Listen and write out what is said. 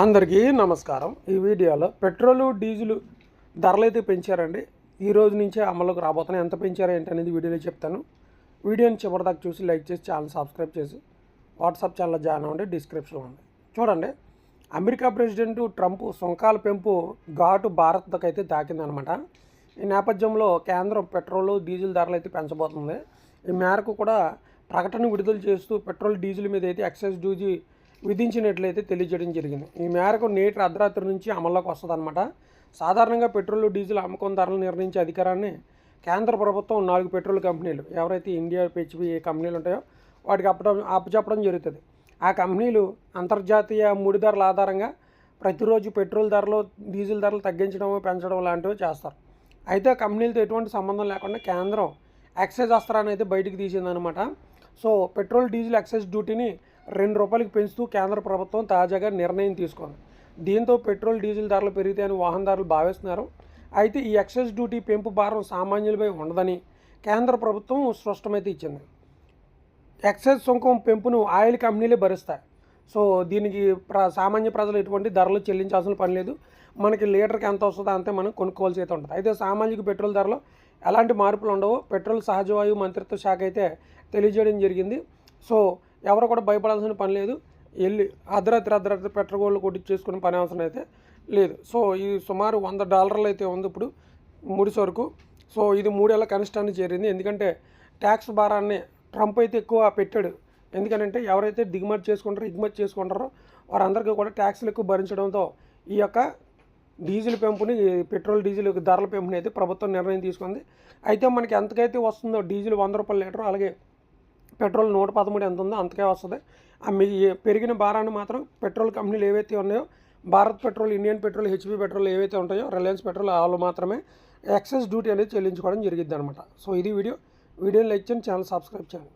అందరికీ నమస్కారం. ఈ వీడియోలో పెట్రోలు డీజిల్ ధరలు అయితే పెంచారండి. ఈ రోజు నుంచే అమలుకు రాబోతున్నాయి. ఎంత పెంచారో ఏంటి అనేది వీడియోలో చెప్తాను. వీడియోని చివరిదాకా చూసి లైక్ చేసి ఛానల్ సబ్స్క్రైబ్ చేసి వాట్సాప్ ఛానల్లో జాయిన్ అవ్వండి. డిస్క్రిప్షన్లో ఉంది. చూడండి అమెరికా ప్రెసిడెంట్ ట్రంప్ సుంకాల పెంపు ఘాటు భారత్కి అయితే తాకిందనమాట ఈ నేపథ్యంలో కేంద్రం పెట్రోలు డీజిల్ ధరలు అయితే పెంచబోతుంది. ఈ మేరకు కూడా ప్రకటన విడుదల చేస్తూ పెట్రోల్ డీజిల్ మీద అయితే ఎక్సైజ్ డ్యూజీ విధించినట్లయితే తెలియజేయడం జరిగింది. ఈ మేరకు నేటి అర్ధరాత్రి నుంచి అమల్లోకి వస్తుందన్నమాట. సాధారణంగా పెట్రోల్ డీజిల్ అమ్మకం ధరలు నిర్ణయించే అధికారాన్ని కేంద్ర ప్రభుత్వం నాలుగు పెట్రోల్ కంపెనీలు ఎవరైతే ఇండియా హెచ్పి ఏ కంపెనీలు ఉంటాయో వాటికి అప్పడం అప్పచెప్పడం జరుగుతుంది. ఆ కంపెనీలు అంతర్జాతీయ ముడి ధరల ఆధారంగా ప్రతిరోజు పెట్రోల్ ధరలు డీజిల్ ధరలు తగ్గించడం పెంచడం లాంటివి చేస్తారు. అయితే ఆ కంపెనీలతో ఎటువంటి సంబంధం లేకుండా కేంద్రం ఎక్సైజ్ అస్త్రాన్ని అయితే బయటికి తీసిందనమాట సో పెట్రోల్ డీజిల్ ఎక్సైజ్ డ్యూటీని రెండు రూపాయలకు పెంచుతూ కేంద్ర ప్రభుత్వం తాజాగా నిర్ణయం తీసుకుంది. దీంతో పెట్రోల్ డీజిల్ ధరలు పెరిగితాయని వాహనదారులు భావిస్తున్నారు. అయితే ఈ ఎక్సైజ్ డ్యూటీ పెంపు భారం సామాన్యులపై ఉండదని కేంద్ర ప్రభుత్వం స్పష్టమైతే ఇచ్చింది. ఎక్సైజ్ సుంకం పెంపును ఆయిల్ కంపెనీలే భరిస్తాయి. సో దీనికి ప్ర సామాన్య ప్రజలు ఎటువంటి ధరలు చెల్లించాల్సిన పని లేదు. మనకి లీటర్కి ఎంత వస్తుందో అంతే మనం కొనుక్కోవాల్సి అయితే ఉంటుంది. అయితే సామాజిక పెట్రోల్ ధరలో ఎలాంటి మార్పులు ఉండవు పెట్రోల్ సహజవాయువు మంత్రిత్వ శాఖ అయితే తెలియజేయడం జరిగింది. సో ఎవరు కూడా భయపడాల్సిన పని లేదు. వెళ్ళి అర్ధరాత్రి అర్ధరాత్రి పెట్రోల్ కొట్టించేసుకునే పని అవసరం అయితే లేదు. సో ఈ సుమారు వంద డాలర్లు అయితే ఉంది ఇప్పుడు ముడి సరుకు సో ఇది మూడేళ్ళ కనిష్టాన్ని చేరింది. ఎందుకంటే ట్యాక్స్ భారాన్ని ట్రంప్ అయితే ఎక్కువ పెట్టాడు. ఎందుకనంటే ఎవరైతే దిగుమతి చేసుకుంటారో ఎగుమతి చేసుకుంటారో వారందరికీ కూడా ట్యాక్స్లు ఎక్కువ భరించడంతో ఈ యొక్క డీజిల్ పెంపుని పెట్రోల్ డీజిల్ ధరల పెంపుని అయితే ప్రభుత్వం నిర్ణయం తీసుకుంది. అయితే మనకి ఎంతకైతే వస్తుందో డీజిల్ వంద రూపాయల లీటర్ అలాగే పెట్రోల్ నూట పదమూడు ఎంత ఉందో అంతకే వస్తుంది. ఆ మీ పెరిగిన భారాన్ని మాత్రం పెట్రోల్ కంపెనీలు ఏవైతే ఉన్నాయో Bharat petrol Indian petrol HP petrol ఏవైతే ఉంటాయో రిలయన్స్ పెట్రోల్ వాళ్ళు మాత్రమే ఎక్సెస్ డ్యూటీ అనేది చెల్లించుకోవడం జరిగిద్ది అనమాట సో ఇది వీడియో. వీడియోని లైక్ చేయండి ఛానల్ సబ్స్క్రైబ్ చేయండి.